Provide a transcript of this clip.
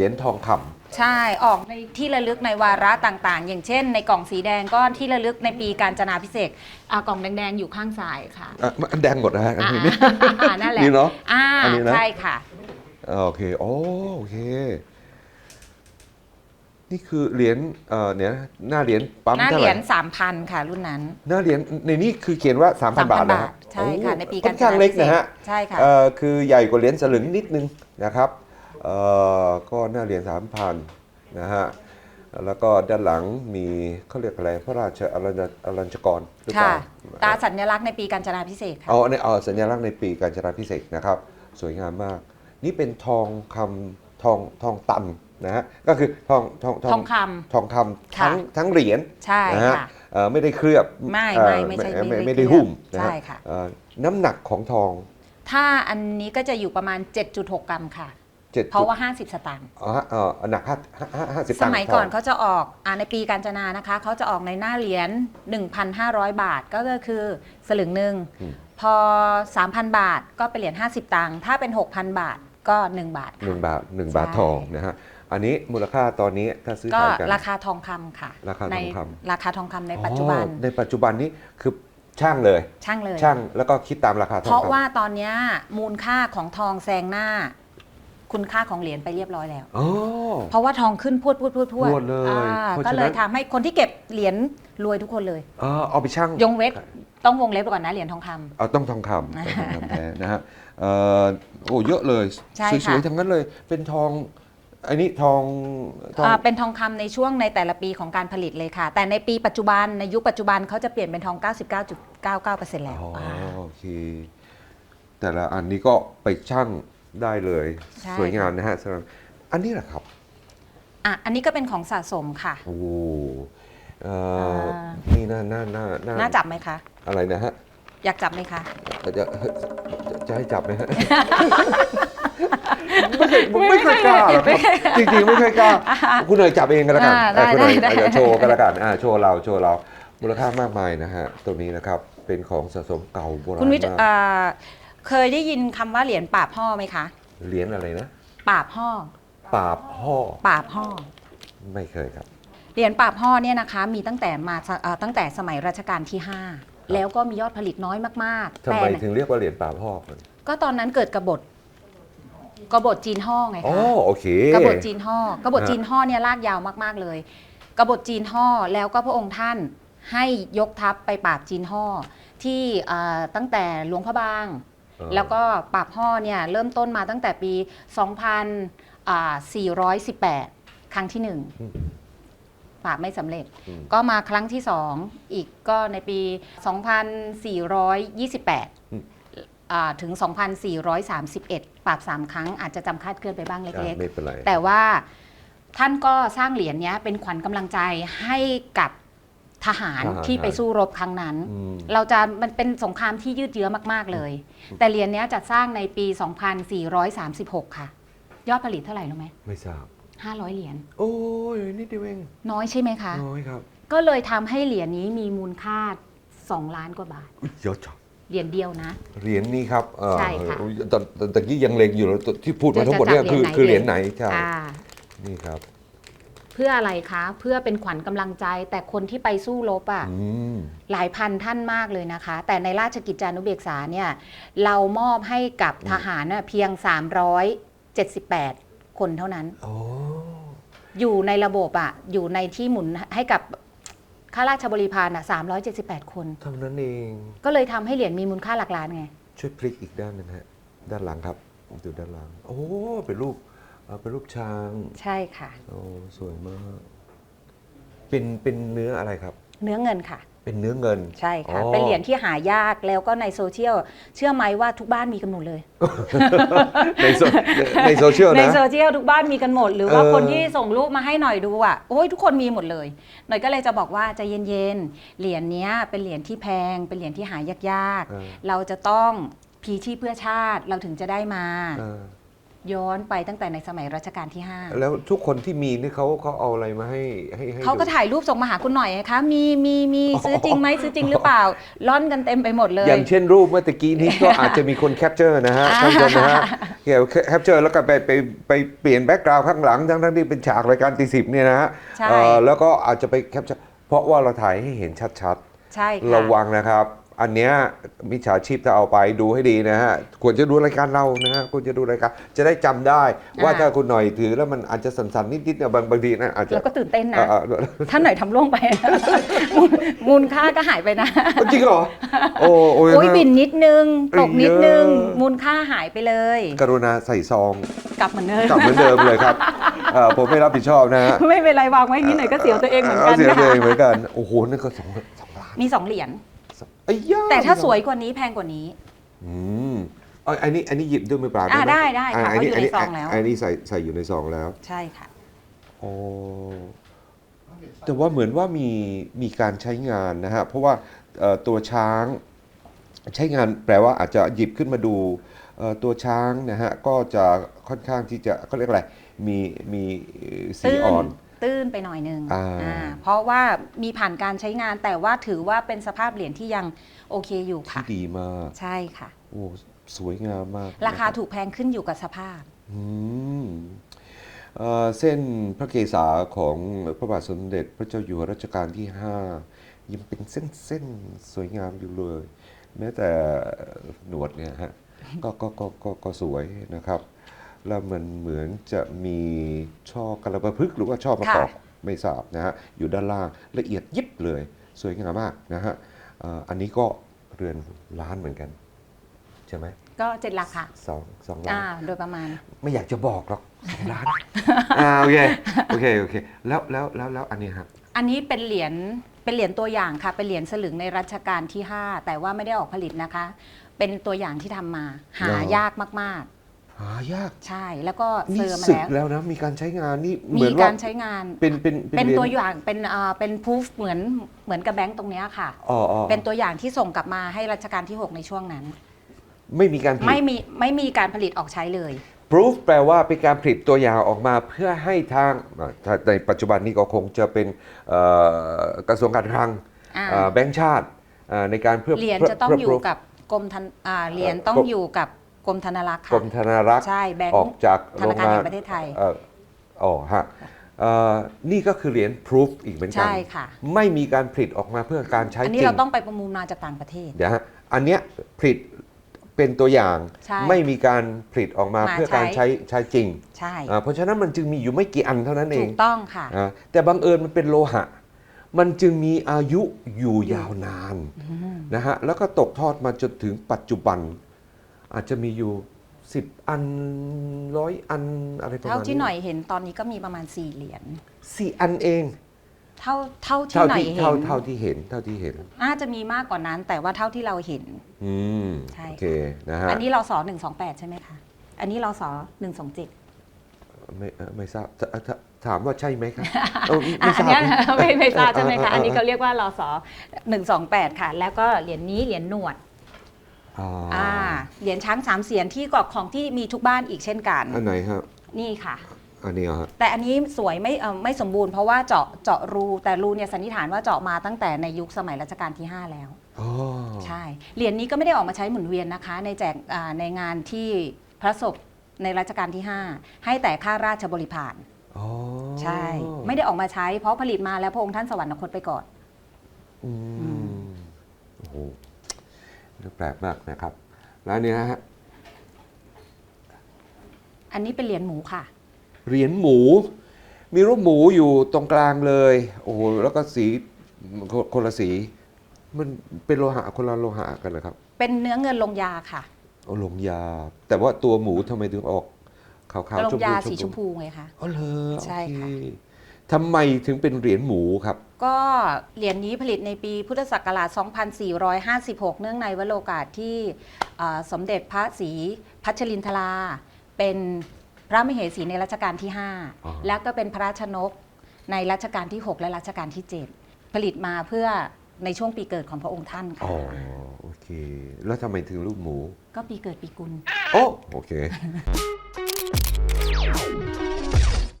เหรียญทองคำ ใช่ออกในที่ระลึกในวาระต่างๆ อย่างเช่น ในกล่องสีแดงก็ที่ระลึกในปีการจนาพิเศษกอ่ากล่องแดงๆอยู่ข้างซ้ายค่ะอะมันแดงหมดนะฮะอ่าอันนี้นั่นแหละนี่เนาะอ่าอันนี้นะ ใช่ค่ะโอเคโอ้โอเค นี่คือเหรียญเอ่อเนี่ยนะหน้าเหรียญปั๊มหน้าเท่าเหไหรีร่ยญ3,000ค่ะ รุ่นนั้นหน้าเหรียญในนี้คือเขียนว่า 3,000 บาทนะฮะใช่ค่ะ โอ้ในปีค่อนข้างเล็กนะฮะใช่ค่ะ เอ่อคือใหญ่กว่าเหรียญสลึงนิดนึงนะครับเอ่อ ก็หน้าเหรียญ3,000นะฮะแล้วก็ด้านหลังมีเขาเรียกอะไรพระราชอรัญญอรัญชกรหรือเปค่ะ ล่าตาสัญลักษณ์ในปีการจนาพิเศษกค่ะ เอาในเอาสัญลักษณ์ในปีการจนาพิเศษกนะครับ สวยงามมาก นี่เป็นทองคำทองทองตันนะฮะก็คือทองทองทองคำ ทองคำค่ะทั้งทั้งเหรียญ ใช่นะฮะค่ะ เอ่อไม่ได้เคลือบไม่เอ่อไม่ไม่ใช่ไม่ไม่ไม่ได้ได้เคลือบหุ้มนะฮะใช่ค่ะ เอ่อน้ำหนักของทองถ้าอันนี้ก็จะอยู่ประมาณ 7.6 กรัมค่ะ เจ็ดเพราะว่า 50 สตางค์อ๋อฮะเอ่อหนักห้าห้าห้าสิบสมัยก่อนเขาจะออกอาในปีการจนานะคะเขาจะออกในหน้าเหรียญ1,500 บาทก็คือสลึงหนึ่งพอ 3,000 บาทก็เป็นเหรียญ50 ตังค์ถ้าเป็น 6,000 บาทก็ 1 บาทหนึ่งบาทหนึ่งบาทใช่ทองนะฮะอันนี้มูลค่าตอนนี้ถ้าซื้อก็ขายกันราคาทองคำค่ะราคาทองคำในราคาทองคำในปัจจุบันอ๋อในปัจจุบันนี้คือช่างเลย ช่างเลย ช่างแล้วก็คิดตามราคาทองเพราะคำว่าตอนเนี้ยมูลค่าของทองแซงหน้า คุณค่าของเหรียญไปเรียบร้อยแล้วอ๋อเพราะว่าทองขึ้นพรวดพรวดพรวดพรวดพรวดเลยอ่าเพราะก็ฉะนั้นเลยทำให้คนที่เก็บเหรียญรวยทุกคนเลย เออเอาไปช่างยงเว้นต้องวงเล็บก่อนนะเหรียญทองคำ เอาต้องทองคำต้องทองคำแท้นะฮะเอ่อโอ้เยอะเลยใช่สค่ะวยๆทั้งนั้นเลย เป็นทองอันนี้ทองทอง อ่าเป็นทองคำในช่วงในแต่ละปีของการผลิตเลยค่ะ แต่ในปีปัจจุบันในยุคปัจจุบันเขาจะเปลี่ยนเป็นทอง 99.99%แล้วอ๋ออ่า โอเค แต่ละอันนี้ก็ไปช่าง ได้เลยใช่ สวยงามนะฮะสำหรับอันนี้แหละครับอะอันนี้ก็เป็นของสะสมค่ะ โอ้โหเอ่ออ่า นี่น่าน่าน่าน่าน่าจับไหมคะ อะไรนะฮะอยากจับไหมคะ จะจะจะให้จับไหมฮะ ไม่เคยผมไม่เคยกล้าหรอกครับจริงๆไม่เคยกล้า คุณหน่อยจับเองกันแล้วกันอ่าเอ่อคุณหน่อยได้ได้เดี๋ยวโชว์กันแล้วกันอ่าโชว์เราโชว์เรามูลค่ามากมายนะฮะตัวนี้นะครับเป็นของสะสมเก่าโบราณคุณวิทย์มาก อ่า เคยได้ยินคำว่าเหรียญปราบห่อไหมคะ เหรียญอะไรนะปราบห่อ ปราบห่อปราบห่อ ไม่เคยครับ เหรียญปราบห่อเนี่ยนะคะมีตั้งแต่มาเอ่อตั้งแต่สมัยรัชกาลที่ 5 แล้วก็มียอดผลิตน้อยมากๆ ทำแต่ไมถึงเรียกว่าเหรียญปราบห่อกันก็ตอนนั้นเกิดกบฏกบฏจีนห่อไงอ๋อคะ โอเค กบฏจีนห่อกบฏจีนห่อเนี่ยลากยาวมาก ๆ เลย กบฏจีนห่อแล้วก็พระองค์ท่านให้ยกทัพไปปราบจีนห่อที่เอ่อตั้งแต่หลวงพระบางเออ แล้วก็ปราบห่อเนี่ยเริ่มต้นมาตั้งแต่ปี 2418 ครั้งที่หนึ่งอืมปราบไม่สำเร็จอืมก็มาครั้งที่สองอีกก็ในปี 2428อ่าถึง 2431ปราบ3ครั้งอาจจะจำคาดเคลื่อนไปบ้างเล็กอะไม่เป็นไรๆแต่ว่าท่านก็สร้างเหรียญเนี้ยเป็นขวัญกำลังใจให้กับ ทหารทหารที่ไปสู้รบครั้งนั้น อืม เราจะมันเป็นสงครามที่ยืดเยื้อมาก ๆ เลย แต่เหรียญเนี้ยจัดสร้างในปี 2436 ค่ะ ยอดผลิตเท่าไหร่รู้ไหมไม่ทราบ 500 เหรียญโอ้ยนิดเดียวเองน้อยใช่ไหมคะ น้อยครับก็เลยทำให้เหรียญนี้มีมูลค่า 2 ล้านกว่าบาท อุ๊ยเยอะจังเหรียญเดียวนะ เหรียญนี้ครับเอ่อใช่ค่ะตอนตอนตะกี้ยังเล็งอยู่แล้วที่พูดมาทั้งหมดเนี่ยจะจับคือเหรียญไหนคือเหรียญไหนใช่อ่า นี่ครับเพื่ออะไรคะ เพื่อเป็นขวัญกำลังใจ แต่คนที่ไปสู้รบอะอืมหลายพันท่านมากเลยนะคะ แต่ในราชกิจจานุเบกษาเนี่ยเรามอบให้กับทหารน่ะเพียง 378 คนเท่านั้นโอ้อยู่ในระบบอะอยู่ในที่หมุนให้กับข้าราชบริพารอะ378 คนเท่านั้นเอง ก็เลยทำให้เหรียญมีมูลค่าหลักล้านไง ช่วยพลิกอีกด้านหนึงฮะ ด้านหลังครับ ดูด้านหลัง โอ้ เป็นรูป เอ่อเป็นรูปช้างใช่ค่ะ โอ้สวยมาก เป็นเป็นเนื้ออะไรครับ เนื้อเงินค่ะ เป็นเนื้อเงินใช่ค่ะ อ๋อ เป็นเหรียญที่หายากแล้วก็ในโซเชียล เชื่อไหมว่าทุกบ้านมีกันหมดเลย ในโซในโซเชียลในนะ โซเชียลทุกบ้านมีกันหมด หรือว่าเออคนที่ส่งรูปมาให้หน่อยดูอะโอ้ยทุกคนมีหมดเลย หน่อยก็เลยจะบอกว่าใจเย็นๆเหรียญเนี้ยเป็นเหรียญที่แพง เป็นเหรียญที่หายากเออ ๆเราจะต้องพีชีพเพื่อชาติเราถึงจะได้มาเออ ย้อนไปตั้งแต่ในสมัยรัชกาลที่ 5 แล้วทุกคนที่มีนี่เขาเขาเอาอะไรมาให้ให้ให้เขาก็ดู ถ่ายรูปส่งมาหาคุณหน่อยไงคะ มีมีมีซื้อจริงไหมซื้อจริงหรือเปล่าล่อนกันเต็มไปหมดเลย อย่างเช่นรูปเมื่อตะกี้นี้ก็ อาจจะมีคนแคปเจอร์นะฮะอ่าท่านผู้ชมนะฮะเกี่ยวแคปเจอร์แล้วก็ไปไปไปเปลี่ยนแบ็กกราวด์ข้างหลังทั้งทั้งที่เป็นฉากรายการตีสิบเนี่ยนะฮะใช่ เอ่อแล้วก็อาจจะไปแคปเจอร์เพราะว่าเราถ่ายให้เห็นชัดใช่ๆ ค่ะ ระวังนะครับ อันเนี้ยมิจฉาชีพจะเอาไปดูให้ดีนะฮะควรจะดูรายการเรานะฮะควรจะดูรายการจะได้จำได้ ว่าถ้าคุณหน่อยถือแล้วมันอาจจะสั่นๆนิดๆเนี่ยบางบางทีนะอาจจะ แล้วก็ตื่นเต้นนะเอ่อเอ่อท่านหน่อยทำล่วงไป มูลมูลค่าก็หายไปนะ จริงเหรอโอ้โอ้ยโอ้ยบินนิดนึง ตกนิดนึง เยอะ มูลค่าหายไปเลย กรุณาใส่ซองกลับเหมือนเดิมกลับเหมือนเดิมเลยครับเอ่อผมไม่รับผิดชอบนะฮะไม่เป็นไรวางไว้อย่างนี้หน่อยก็เสียวตัวเองเหมือนกันเสียตัวค่ะเองเหมือนกันโอ้โหนั่นก็สองสองล้าน มีสองเหรียญไอ้ย่าแต่ถ้าสวยกว่านี้แพงกว่านี้ อืมเอาอันนี้อันนี้หยิบด้วยมือเปล่าอ่าหมได้ได้ค่ะอันนี้เพราะอยู่ในซองแล้ว อันนี้ใส่ใส่อยู่ในซองแล้ว ใช่ค่ะ โอ้แต่ว่าเหมือนว่ามีมีการใช้งานนะฮะ เพราะว่าเอ่อตัวช้างใช้งานแปลว่าอาจจะหยิบขึ้นมาดูเอ่อตัวช้างนะฮะ ก็จะค่อนข้างที่จะเขาเรียกอะไร มีมีสีตื้นอ่อน ตื้นไปหน่อยนึงอ่า อ่าเพราะว่ามีผ่านการใช้งานแต่ว่าถือว่าเป็นสภาพเหรียญที่ยังโอเคอยู่ที่ค่ะ ดีมาก ใช่ค่ะ โอ้สวยงามมากราคานะบถูกแพงขึ้นอยู่กับสภาพ อืมเอ่อเส้นพระเกศาของพระบาทสมเด็จพระเจ้าอยู่หัวรัชกาลที่ 5 ยังเป็นเส้นๆสวยงามอยู่เลย แม้แต่หนวดเนี่ยฮะก็ก็ก็ก็ก็สวยนะครับ แล้วมันเหมือนจะมีช่อกระประพฤกษ์หรือว่าช่อมะกอกค่ะไม่ทราบนะฮะอยู่ด้านล่างละเอียดยิบเลย สวยงามมากนะฮะเอ่ออันนี้ก็เรือนล้านเหมือนกัน ใช่ไหมก็เจ็ดหลักค่ะสองสองล้านอ่าโดยประมาณ ไม่อยากจะบอกหรอกสองล้านอ่าโอเคโอเคโอเค แล้วแล้วแล้วแล้วอันนี้ครับอันนี้เป็นเหรียญเป็นเหรียญตัวอย่างค่ะ เป็นเหรียญสลึงในรัชกาลที่ 5 แต่ว่าไม่ได้ออกผลิตนะคะ เป็นตัวอย่างที่ทำมา หายากมาก หายากๆใช่แล้วก็นี่เซอร์มาศึกแล้ว แล้วนะมีการใช้งานนี่เหมีมือนว่าการใช้งาน เป็นเป็นเป็นหรีญตัวอย่างเป็นอ่าเป็นพูฟเหมือนเหมือนกับแบงค์ตรงเนี้ยค่ะ อ๋ออ๋อเป็นตัวอย่างที่ส่งกลับมาให้รัชกาลที่ 6 ในช่วงนั้น ไม่มีการผลิไม่ต มีไม่มีการผลิตออกใช้เลย proof แปลว่าเป็นการผลิตตัวอย่างออกมาเพื่อให้ทางอ่าถ้าในปัจจุบันนี้ก็คงจะเป็นเอ่อกระทรวงการคลังอ่าอ่าแบงก์ชาติอ่าในการเพื่อเหรียญพื่จะต้องเพื่อยู่ proof กับกรมธนอ่าเหรียญต้องกรมอยู่กับ กรมธนารักษ์กรค่ะ มธนารักษ์ใช่แบงออกค์จากธโรนางคารงาแห่นงประเทศไทย เอ่ออ๋อฮะเอ่อนี่ก็คือเหรียญ proof อีกเหมือนกัใช่ค่ะ ไม่มีการผลิตออกมาเพื่อการใช้อันจนี้ริงเราต้องไปประมูลมาจากต่างประเทศ เดี๋ยวฮะ อันเนี้ยผลิตเป็นตัวอย่างใช่ไม่มีการผลิตออกมามาเพื่อการใช้ ใช้ใช้จริงใช่อ่าเพราะฉะนั้นมันจึงมีอยู่ไม่กี่อันเท่านั้นเอถูงกต้องค่ะ อ่าแต่บังเอิญมันเป็นโลหะ มันจึงมีอายุอยู่ยาวนานนะฮะ แล้วก็ตกทอดมาจนถึงปัจจุบัน อาจจะมีอยู่ 10 อันร้อยอันอะไรประมาณเท่านี้ที่หน่อยเห็นตอนนี้ก็มีประมาณ4เหรียญสี่อันเองเท่าเท่าที่เท่าหน่อยที่เห็เท่านเท่าที่เห็นเท่าที่เห็นน่าจะมีมากกว่านั้น แต่ว่าเท่าที่เราเห็น อืมใช่โอเคนะฮะอันนี้เราสอ128ใช่ไหมคะอันนี้เราสอ127ไม่เอ่อไม่ทราบถถถามว่าใช่ไหมครับเอออะไม่ทอันราบเนี้ยไม่ไม่ทราบใช่ไหมเออเออคะเอออัอันนี้เขาเรียกว่าเราสอ128ค่ะ แล้วก็เหรียญนี้เหรียญหนวดอ่าอ่า เหรียญช้างสามเสียนที่กรอบของที่มีทุกบ้านอีกเช่นกัน อันไหนครับนี่ค่ะ อันนี้เหรอฮะ แต่อันนี้สวยไม่เอ่อไม่สมบูรณ์เพราะว่าเจาะเจาะรูแต่รูเนี่ยสันนิษฐานว่าเจาะมาตั้งแต่ในยุคสมัยรัชกาลที่ 5 แล้ว อ๋อ ใช่ เหรียญนี้ก็ไม่ได้ออกมาใช้หมุนเวียนนะคะ ในแจกอ่าในงานที่พระศพในรัชกาลที่ 5 ให้แต่ข้าราชบริพาร อ๋อใช่ ไม่ได้ออกมาใช้เพราะผลิตมาแล้วพระองค์ท่านสวรรคตไปก่อน อืม โอ้โหเรื่องแปลกมากนะครับ แล้วอันนี้นะฮะอันนี้เป็นเหรียญหมูค่ะ เหรียญหมู มีรูปหมูอยู่ตรงกลางเลย โอ้โหแล้วก็สีคนคนละสี มันเป็นโลหะคนละโลหะกันนะครับ เป็นเนื้อเงินลงยาค่ะเอาลงยา แต่ว่าตัวหมูทำไมถึงออกขาวๆลงชมพูยาสีชมพูไงคะอ๋อเลยใช่ค่ะ ทำไมถึงเป็นเหรียญหมูครับ ก็เหรียญนี้ผลิตในปีพุทธศักราช 2456 เนื่องในวโรกาสที่อ่าสมเด็จพระศรีพัชรินทรา เป็นพระมเหสีในรัชกาลที่ อ๋อ 5 แล้วก็เป็นพระราชนกในรัชกาลที่ 6 และรัชกาลที่ 7 ผลิตมาเพื่อในช่วงปีเกิดของพระองค์ท่านค่ะอ๋อโอเค แล้วทำไมถึงรูปหมู ก็ปีเกิดปีกุล โอ้โอเค